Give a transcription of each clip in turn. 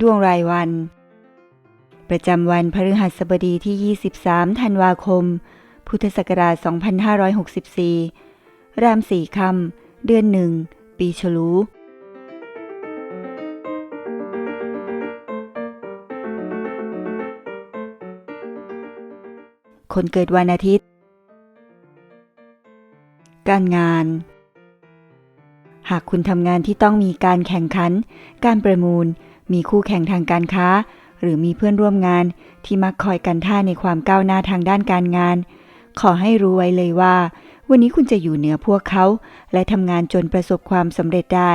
ดวงรายวัน ประจำวันพฤหัสบดีที่ 23 ธันวาคม พุทธศักราช 2564 รามสี่คำเดือนหนึ่ง ปีฉลูคนเกิดวันอาทิตย์ การงาน หากคุณทำงานที่ต้องมีการแข่งขัน การประมูล มีคู่แข่งทางการค้า หรือมีเพื่อนร่วมงานที่มักคอยกันท่าในความก้าวหน้าทางด้านการงาน ขอให้รู้ไว้เลยว่า วันนี้คุณจะอยู่เหนือพวกเขา และทำงานจนประสบความสำเร็จได้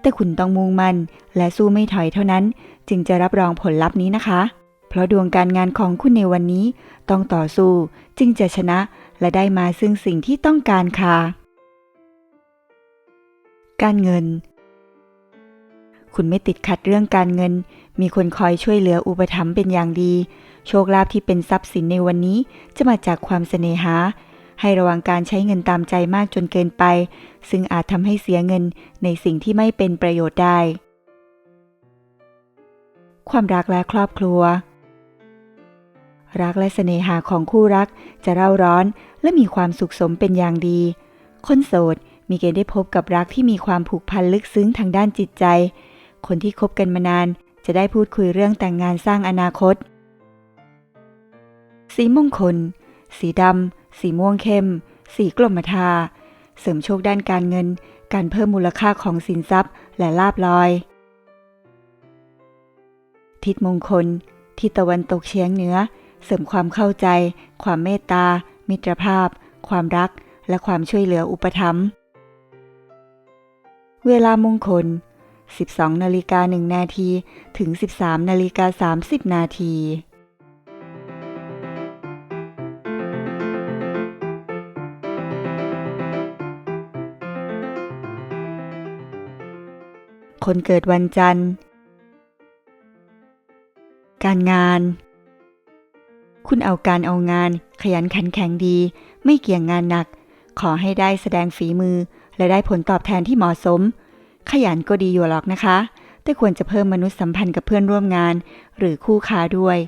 แต่คุณต้องมุ่งมั่นและสู้ไม่ถอยเท่านั้น จึงจะรับรองผลลัพธ์นี้นะคะ เพราะดวงการงานของคุณในวันนี้ต้องต่อสู้จึงจะชนะและได้มาซึ่งสิ่งที่ต้องการค่ะการเงิน คุณไม่ติดขัดเรื่องการเงิน มีคนคอยช่วยเหลืออุปถัมภ์เป็นอย่างดี โชคลาภที่เป็นทรัพย์สินในวันนี้จะมาจากความเสน่หา ให้ระวังการใช้เงินตามใจมากจนเกินไป ซึ่งอาจทำให้เสียเงินในสิ่งที่ไม่เป็นประโยชน์ได้ ความรักและครอบครัว รักและเสน่หาของคู่รักจะเร่าร้อนและมีความสุขสมเป็นอย่างดี คนโสดมีเกณฑ์ได้พบกับรักที่มีความผูกพันลึกซึ้งทางด้านจิตใจ คนที่คบกันมานานจะได้พูดคุยเรื่องแต่งงานสร้างอนาคต สีมงคล สีดำ สีม่วงเข้ม สีกลมทา เสริมโชคด้านการเงิน การเพิ่มมูลค่าของสินทรัพย์และลาบลอย ทิศมงคล ทิศตะวันตกเฉียงเหนือ เสริมความเข้าใจ ความเมตตา มิตรภาพ ความรัก และความช่วยเหลืออุปถัมภ์ เวลามงคล 12นาฬิกา1นาทีถึง 13นาฬิกา30นาทีคนเกิดวันจันทร์ การงาน คุณเอาการเอางาน ขยันขันแข็งดี ไม่เกี่ยงงานหนัก ขอให้ได้แสดงฝีมือ และได้ผลตอบแทนที่เหมาะสม ขยันก็ดีอยู่หรอกนะคะ แต่ควรจะเพิ่มมนุษยสัมพันธ์กับเพื่อนร่วมงาน หรือคู่ค้าด้วย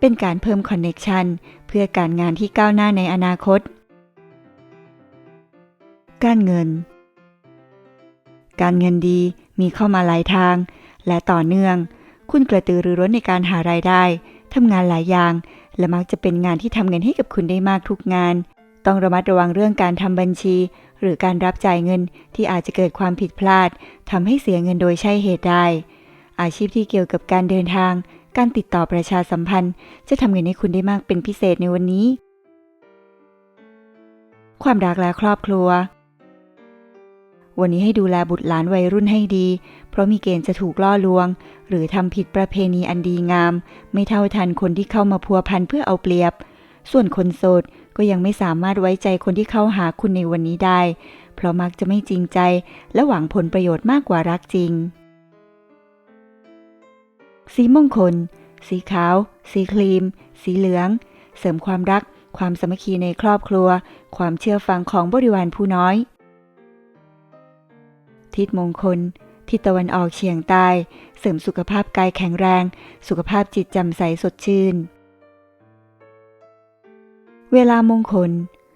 เป็นการเพิ่มคอนเน็กชันเพื่อการงานที่ก้าวหน้าในอนาคต การเงิน การเงินดีมีเข้ามาหลายทาง และต่อเนื่อง คุณกระตือรือร้นในการหารายได้ทำงานหลายอย่าง และมักจะเป็นงานที่ทำเงินให้กับคุณได้มากทุกงาน ต้องระมัดระวังเรื่องการทำบัญชี หรือการรับจ่ายเงินที่อาจจะเกิดความผิดพลาดทำให้เสียเงินโดยใช่เหตุได้อาชีพที่เกี่ยวกับการเดินทาง การติดต่อประชาสัมพันธ์ จะทำเงินให้คุณได้มากเป็นพิเศษในวันนี้ ความรักและครอบครัว วันนี้ให้ดูแลบุตรหลานวัยรุ่นให้ดี เพราะมีเกณฑ์จะถูกล่อลวง หรือทำผิดประเพณีอันดีงาม ไม่เท่าทันคนที่เข้ามาพัวพันเพื่อเอาเปรียบ ส่วนคนโสด ก็ยังไม่สามารถไว้ใจคนที่เข้าหาคุณในวันนี้ได้ เพราะมักจะไม่จริงใจ และหวังผลประโยชน์มากกว่ารักจริง สีมงคล สีขาว สีครีม สีเหลือง เสริมความรัก ความสมัคคีในครอบครัว ความเชื่อฟังของบริวารผู้น้อย ทิศมงคลทิศตะวันออกเฉียงใต้ เสริมสุขภาพกายแข็งแรง สุขภาพจิตแจ่มใสสดชื่น เวลามงคล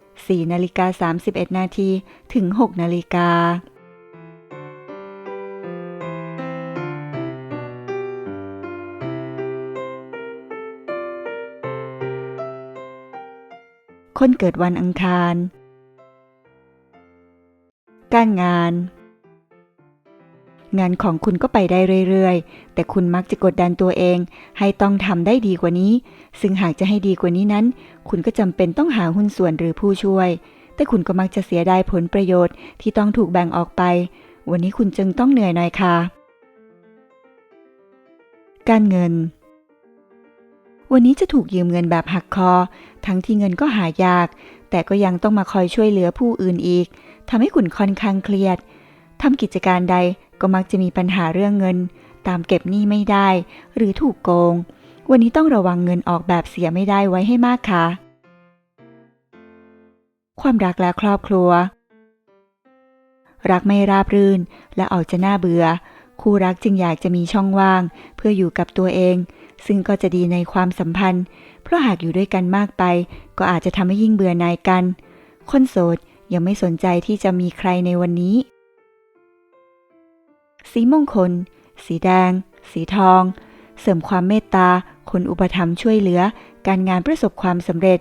4 นาฬิกา 31 นาทีถึง 6 นาฬิกา คนเกิดวันอังคาร การงาน งานของคุณก็ไปได้เรื่อยๆ แต่คุณมักจะกดดันตัวเอง ให้ต้องทำได้ดีกว่านี้ ซึ่งหากจะให้ดีกว่านี้นั้น คุณก็จำเป็นต้องหาหุ้นส่วนหรือผู้ช่วย แต่คุณก็มักจะเสียดายผลประโยชน์ที่ต้องถูกแบ่งออกไป วันนี้คุณจึงต้องเหนื่อยหน่อยค่ะ การเงิน วันนี้จะถูกยืมเงินแบบหักคอ ทั้งที่เงินก็หายาก แต่ก็ยังต้องมาคอยช่วยเหลือผู้อื่นอีกทำให้คุณค่อนข้างเครียดทำกิจการใด ก็มักจะมีปัญหาเรื่องเงิน ตามเก็บหนี้ไม่ได้ หรือถูกโกง วันนี้ต้องระวังเงินออกแบบเสียไม่ได้ไว้ให้มากค่ะ ความรักและครอบครัว รักไม่ราบรื่นและออกจะน่าเบื่อ คู่รักจึงอยากจะมีช่องว่าง เพื่ออยู่กับตัวเอง ซึ่งก็จะดีในความสัมพันธ์ เพราะหากอยู่ด้วยกันมากไป ก็อาจจะทำให้ยิ่งเบื่อหน่ายกัน คนโสดยังไม่สนใจที่จะมีใครในวันนี้ สีมงคล สีแดง สีทอง เสริมความเมตตา คนอุปถัมภ์ช่วยเหลือ การงานประสบความสำเร็จ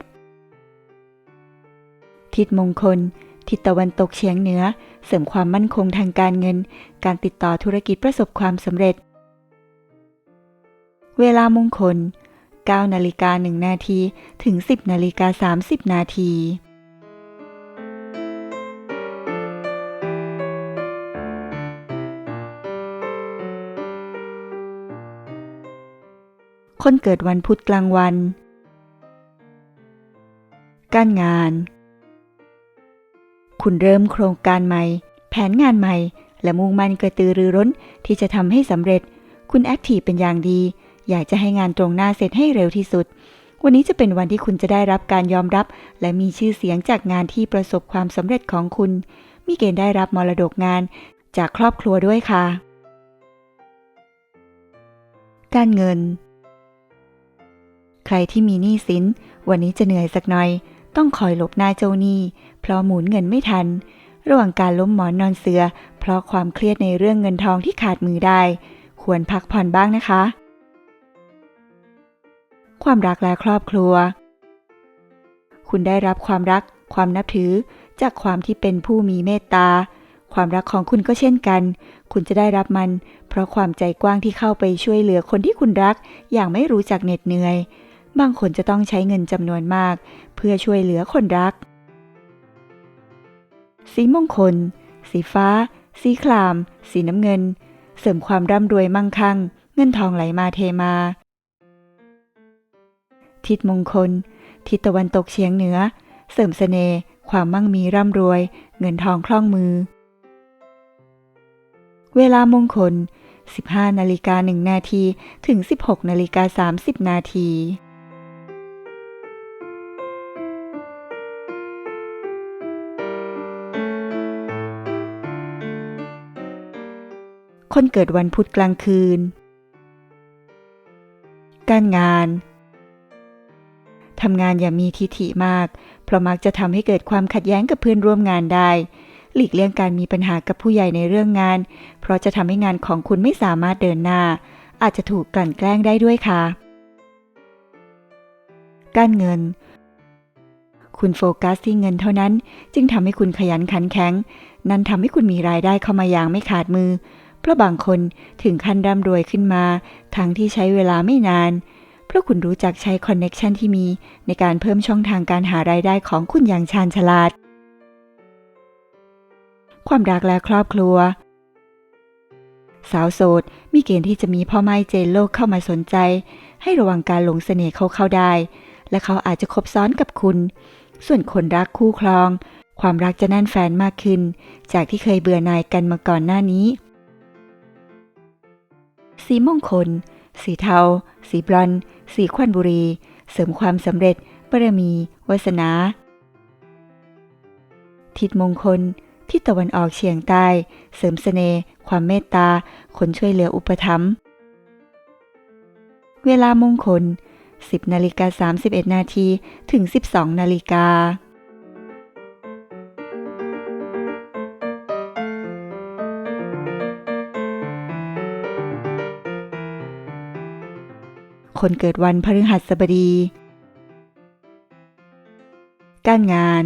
ทิศมงคล ทิศตะวันตกเฉียงเหนือ เสริมความมั่นคงทางการเงิน การติดต่อธุรกิจประสบความสำเร็จ เวลามงคล9นาฬิกา1นาทีถึง 10นาฬิกา30นาที คนเกิดวันพุธกลางวัน การงาน คุณเริ่มโครงการใหม่ แผนงานใหม่ และมุ่งมั่นกระตือรือร้นที่จะทำให้สำเร็จ คุณแอคทีฟเป็นอย่างดี อยากจะให้งานตรงหน้าเสร็จให้เร็วที่สุด วันนี้จะเป็นวันที่คุณจะได้รับการยอมรับ และมีชื่อเสียงจากงานที่ประสบความสำเร็จของคุณ มีเกณฑ์ได้รับมรดกงานจากครอบครัวด้วยค่ะ การเงิน รที่มีหนี้สิน วันนี้จะเหนื่อยสักหน่อย ต้องคอยหลบหน้าเจ้าหนี้ เพราะหมุนเงินไม่ทัน ระหว่างการล้มหมอนนอนเสือ เพราะความเครียดในเรื่องเงินทองที่ขาดมือได้ ควรพักผ่อนบ้างนะคะ ความรักและครอบครัว คุณได้รับความรัก ความนับถือ จากความที่เป็นผู้มีเมตตา ความรักของคุณก็เช่นกัน คุณจะได้รับมัน เพราะความใจกว้างที่เข้าไปช่วยเหลือคนที่คุณรัก อย่างไม่รู้จักเหน็ดเหนื่อย บางคนจะต้องใช้เงินจำนวนมาก เพื่อช่วยเหลือคนรัก สีมงคล สีฟ้า สีคราม สีน้ำเงิน เสริมความร่ำรวยมั่งคั่ง เงินทองไหลมาเทมา ทิศมงคล ทิศตะวันตกเฉียงเหนือ เสริมเสน่ห์ความมั่งมีร่ำรวย เงินทองคล่องมือ เวลามงคล15นาฬิกา1นาทีถึง 16นาฬิกา30นาที คนเกิดวันพุธกลางคืน การงานทำงานอย่ามีทิฐิมาก เพราะมักจะทำให้เกิดความขัดแย้งกับเพื่อนร่วมงานได้ หลีกเลี่ยงการมีปัญหากับผู้ใหญ่ในเรื่องงาน เพราะจะทำให้งานของคุณไม่สามารถเดินหน้า อาจจะถูกกลั่นแกล้งได้ด้วยค่ะ การเงิน คุณโฟกัสที่เงินเท่านั้น จึงทำให้คุณขยันขันแข็ง นั่นทำให้คุณมีรายได้เข้ามาอย่างไม่ขาดมือ เพราะบางคนถึงขั้นร่ำรวยขึ้นมา ทั้งที่ใช้เวลาไม่นาน เพราะคุณรู้จักใช้คอนเน็ชันที่มีในการเพิ่มช่องทางการหารายได้ของคุณอย่างชาญฉลาด ความรักและครอบครัว สาวโสดมีเกณฑ์ที่จะมีพ่อไม้เจนโลกเข้ามาสนใจ ให้ระวังการหลงเสน่ห์เขาเข้าได้ และเขาอาจจะคบซ้อนกับคุณ ส่วนคนรักคู่ครอง ความรักจะแน่นแฟนมากขึ้น จากที่เคยเบื่อหน่ายกันมาก่อนหน้านี้ สีมงคล สีเทา สีบรอนสีควันบุรี เสริมความสำเร็จบารมีวาสนา ทิศมงคลทิศตะวันออกเฉียงใต้ เสริมเสน่ห์ความเมตตา คนช่วยเหลืออุปถัมภ์เวลามงคล 10นาฬิกา31นาทีถึง 12นาฬิกา คนเกิดวันพฤหัสบดี การงาน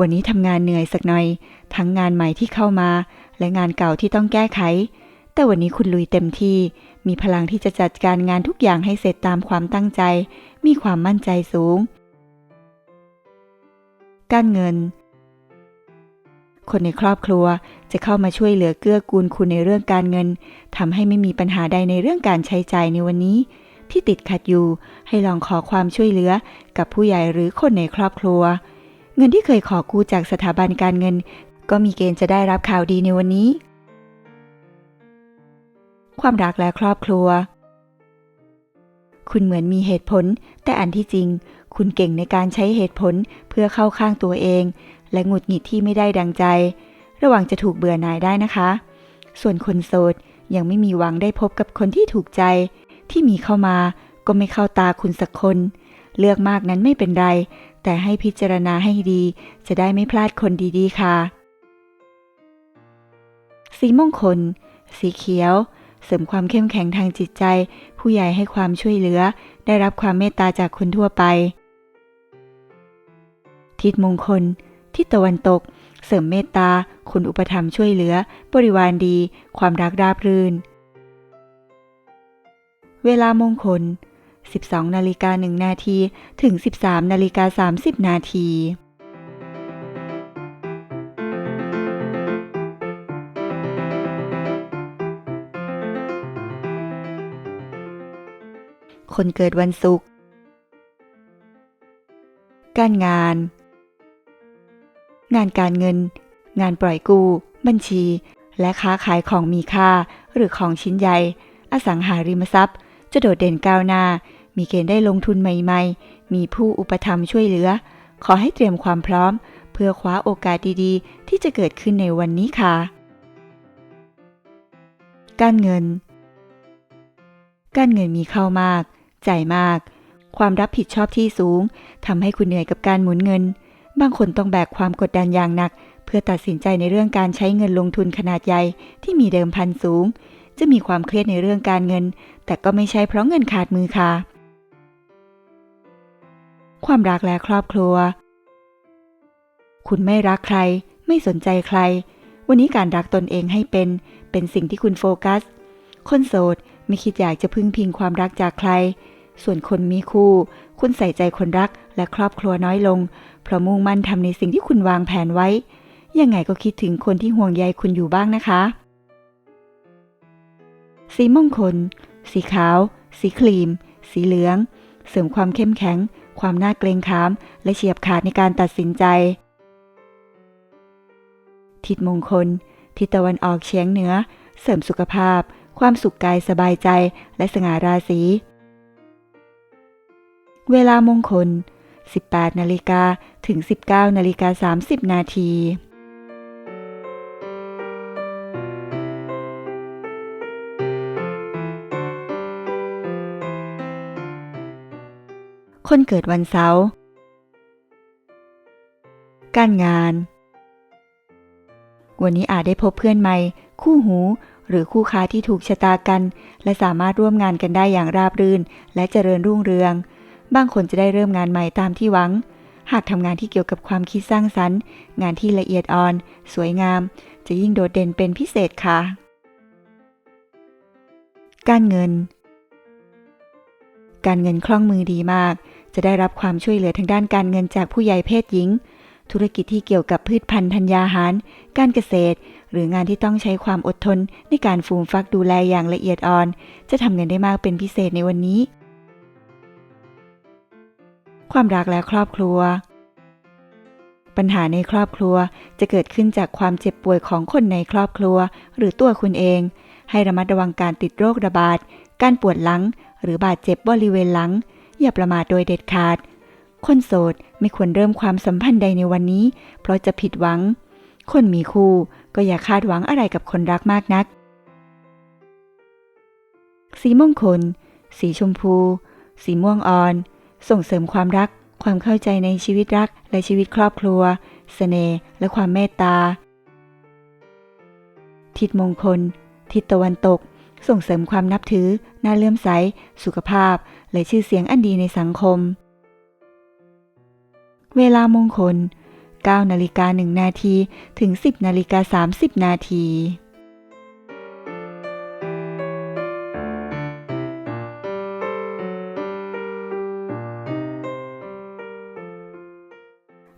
วันนี้ทำงานเหนื่อยสักหน่อย ทั้งงานใหม่ที่เข้ามา และงานเก่าที่ต้องแก้ไข แต่วันนี้คุณลุยเต็มที่ มีพลังที่จะจัดการงานทุกอย่างให้เสร็จตามความตั้งใจ มีความมั่นใจสูง การเงิน คนในครอบครัวจะเข้ามาช่วยเหลือเกื้อกูลคุณในเรื่องการเงินทำให้ไม่มีปัญหาใดในเรื่องการใช้จ่ายในวันนี้ที่ติดขัดอยู่ให้ลองขอความช่วยเหลือกับผู้ใหญ่หรือคนในครอบครัว เงินที่เคยขอกู้จากสถาบันการเงิน ก็มีเกณฑ์จะได้รับข่าวดีในวันนี้ ความรักและครอบครัว คุณเหมือนมีเหตุผล แต่อันที่จริง คุณเก่งในการใช้เหตุผลเพื่อเข้าข้างตัวเอง และหงุดหงิดที่ไม่ได้ดังใจ ระวังจะถูกเบื่อหน่ายได้นะคะ ส่วนคนโสดยังไม่มีหวังได้พบกับคนที่ถูกใจ ที่มีเข้ามาก็ไม่เข้าตาคุณสักคน เลือกมากนั้นไม่เป็นไร แต่ให้พิจารณาให้ดี จะได้ไม่พลาดคนดีๆค่ะ สีมงคล สีเขียว เสริมความเข้มแข็งทางจิตใจ ผู้ใหญ่ให้ความช่วยเหลือ ได้รับความเมตตาจากคนทั่วไป ทิศมงคล ทิศตะวันตก เสริมเมตตาคุณอุปถัมช่วยเหลือ บริวารดี ความรักราบรื่น เวลามงคล 12นาฬิกา1นาทีถึง 13นาฬิกา30นาทีคนเกิดวันศุกร์ การงาน งานการเงิน งานปล่อยกู้ บัญชี และค้าขายของมีค่า หรือของชิ้นใหญ่ อสังหาริมทรัพย์ จะโดดเด่นก้าวหน้า มีเกณฑ์ได้ลงทุนใหม่ ๆ มีผู้อุปถัมภ์ช่วยเหลือ ขอให้เตรียมความพร้อม เพื่อคว้าโอกาสดีๆ ที่จะเกิดขึ้นในวันนี้ค่ะ การเงิน การเงินมีเข้ามาก จ่ายมาก ความรับผิดชอบที่สูงทำให้คุณเหนื่อยกับการหมุนเงิน บางคนต้องแบกความกดดันอย่างหนัก เพื่อตัดสินใจในเรื่องการใช้เงินลงทุนขนาดใหญ่ที่มีเดิมพันสูง จะมีความเครียดในเรื่องการเงิน แต่ก็ไม่ใช่เพราะเงินขาดมือค่ะ ความรักและครอบครัว คุณไม่รักใคร ไม่สนใจใคร วันนี้การรักตนเองให้เป็น เป็นสิ่งที่คุณโฟกัส คนโสดไม่คิดอยากจะพึ่งพิงความรักจากใคร ส่วนคนมีคู่ คุณใส่ใจคนรัก และครอบครัวน้อยลง เพราะมุ่งมั่นทำในสิ่งที่คุณวางแผนไว้ ยังไงก็คิดถึงคนที่ห่วงใยคุณอยู่บ้างนะคะ สีมงคล สีขาว สีครีม สีเหลือง เสริมความเข้มแข็ง ความน่าเกรงขาม และเฉียบขาดในการตัดสินใจ ทิศมงคล ทิศตะวันออกเฉียงเหนือ เสริมสุขภาพ ความสุขกายสบายใจ และสง่าราศีเวลามงคล 18นาฬิกาถึง 19นาฬิกา30 นาที คนเกิดวันเสาร์ การงาน วันนี้อาจได้พบเพื่อนใหม่ คู่หูหรือคู่ค้าที่ถูกชะตากัน และสามารถร่วมงานกันได้อย่างราบรื่น และเจริญรุ่งเรือง บางคนจะได้เริ่มงานใหม่ตามที่หวัง หากทำงานที่เกี่ยวกับความคิดสร้างสรรค์ งานที่ละเอียดอ่อน สวยงาม จะยิ่งโดดเด่นเป็นพิเศษค่ะ การเงิน การเงินคล่องมือดีมาก จะได้รับความช่วยเหลือทางด้านการเงินจากผู้ใหญ่เพศหญิง ธุรกิจที่เกี่ยวกับพืชพันธุ์ธัญญาหาร การเกษตร หรืองานที่ต้องใช้ความอดทนในการฟูมฟักดูแลอย่างละเอียดอ่อน จะทำเงินได้มากเป็นพิเศษในวันนี้ ความรักและครอบครัว ปัญหาในครอบครัวจะเกิดขึ้นจากความเจ็บป่วยของคนในครอบครัว หรือตัวคุณเอง ให้ระมัดระวังการติดโรคระบาด การปวดหลัง หรือบาดเจ็บบริเวณหลัง อย่าประมาทโดยเด็ดขาด คนโสดไม่ควรเริ่มความสัมพันธ์ใดในวันนี้ เพราะจะผิดหวัง คนมีคู่ก็อย่าคาดหวังอะไรกับคนรักมากนัก สีมงคล สีชมพู สีม่วงอ่อน ส่งเสริมความรัก ความเข้าใจในชีวิตรักและชีวิตครอบครัวเสน่ห์และความเมตตา ทิศมงคล ทิศตะวันตก ส่งเสริมความนับถือ น่าเลื่อมใส สุขภาพ และชื่อเสียงอันดีในสังคม เวลามงคล9นาฬิกา1นาทีถึง 10นาฬิกา30นาที